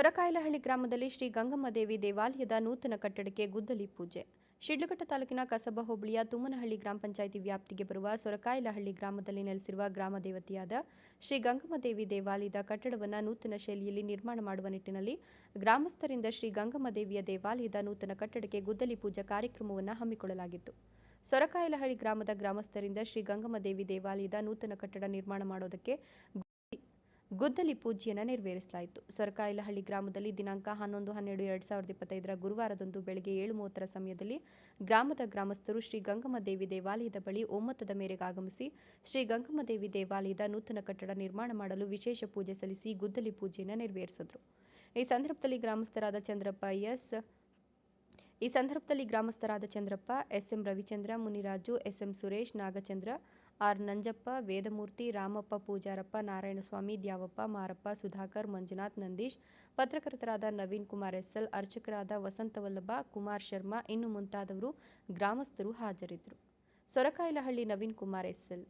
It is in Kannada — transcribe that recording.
ಸೊರಕಾಯಲಹಳ್ಳಿ ಗ್ರಾಮದಲ್ಲಿ ಶ್ರೀ ಗಂಗಮ್ಮ ದೇವಿ ದೇವಾಲಯದ ನೂತನ ಕಟ್ಟಡಕ್ಕೆ ಗುದ್ದಲಿ ಪೂಜೆ. ಶಿಡ್ಲಘಟ್ಟ ತಾಲೂಕಿನ ಕಸಬ ಹೋಬಳಿಯ ತುಮ್ಮನಹಳ್ಳಿ ಗ್ರಾಮ ಪಂಚಾಯಿತಿ ವ್ಯಾಪ್ತಿಗೆ ಬರುವ ಸೊರಕಾಯಲಹಳ್ಳಿ ಗ್ರಾಮದಲ್ಲಿ ನೆಲೆಸಿರುವ ಗ್ರಾಮ ದೇವತೆಯಾದ ಶ್ರೀ ಗಂಗಮ್ಮ ದೇವಿ ದೇವಾಲಯದ ಕಟ್ಟಡವನ್ನು ನೂತನ ಶೈಲಿಯಲ್ಲಿ ನಿರ್ಮಾಣ ಮಾಡುವ ನಿಟ್ಟಿನಲ್ಲಿ ಗ್ರಾಮಸ್ಥರಿಂದ ಶ್ರೀ ಗಂಗಮ್ಮ ದೇವಿಯ ದೇವಾಲಯದ ನೂತನ ಕಟ್ಟಡಕ್ಕೆ ಗುದ್ದಲಿ ಪೂಜಾ ಕಾರ್ಯಕ್ರಮವನ್ನು ಹಮ್ಮಿಕೊಳ್ಳಲಾಗಿತ್ತು. ಸೊರಕಾಯಲಹಳ್ಳಿ ಗ್ರಾಮದ ಗ್ರಾಮಸ್ಥರಿಂದ ಶ್ರೀ ಗಂಗಮ್ಮ ದೇವಿ ದೇವಾಲಯದ ನೂತನ ಕಟ್ಟಡ ನಿರ್ಮಾಣ ಮಾಡೋದಕ್ಕೆ ಗುದ್ದಲಿ ಪೂಜೆಯನ್ನು ನೆರವೇರಿಸಲಾಯಿತು. ಸೊರಕಾಯಿಲಹಳ್ಳಿ ಗ್ರಾಮದಲ್ಲಿ ದಿನಾಂಕ ಹನ್ನೊಂದು, ಹನ್ನೆರಡು, ಎರಡು ಸಾವಿರದ ಇಪ್ಪತ್ತೈದರ ಗುರುವಾರದಂದು ಬೆಳಗ್ಗೆ ಏಳು ಮೂವತ್ತರ ಸಮಯದಲ್ಲಿ ಗ್ರಾಮದ ಗ್ರಾಮಸ್ಥರು ಶ್ರೀ ಗಂಗಮ್ಮ ದೇವಿ ದೇವಾಲಯದ ಬಳಿ ಒಮ್ಮತದ ಮೇರೆಗೆ ಆಗಮಿಸಿ, ಶ್ರೀ ಗಂಗಮ್ಮ ದೇವಿ ದೇವಾಲಯದ ನೂತನ ಕಟ್ಟಡ ನಿರ್ಮಾಣ ಮಾಡಲು ವಿಶೇಷ ಪೂಜೆ ಸಲ್ಲಿಸಿ ಗುದ್ದಲಿ ಪೂಜೆಯನ್ನು ನೆರವೇರಿಸಿದರು. ಈ ಸಂದರ್ಭದಲ್ಲಿ ಗ್ರಾಮಸ್ಥರಾದ ಚಂದ್ರಪ್ಪ ಎಸ್. ಈ ಸಂದರ್ಭದಲ್ಲಿ ಗ್ರಾಮಸ್ಥರಾದ Chandrappa, SM Ravichandra, Muniraju, SM Suresh, Nagachandra, R Nanjappa, Vedamurthy, Ramappa Pujarappa, Narayanaswamy, Dyavappa, Marappa, Sudhakar, Manjunath, Nandish, ಪತ್ರಕರ್ತರಾದ Naveen Kumar SL ಅರ್ಚಕರಾದ ವಸಂತವಲ್ಲಭ, ಕುಮಾರ್ ಶರ್ಮಾ, ಇನ್ನು ಮುಂತಾದವರು ಗ್ರಾಮಸ್ಥರು ಹಾಜರಿದ್ದರು. ಸೊರಕಾಯಿಲಹಳ್ಳಿ ನವೀನ್ ಕುಮಾರ್ ಎಸ್ಎಲ್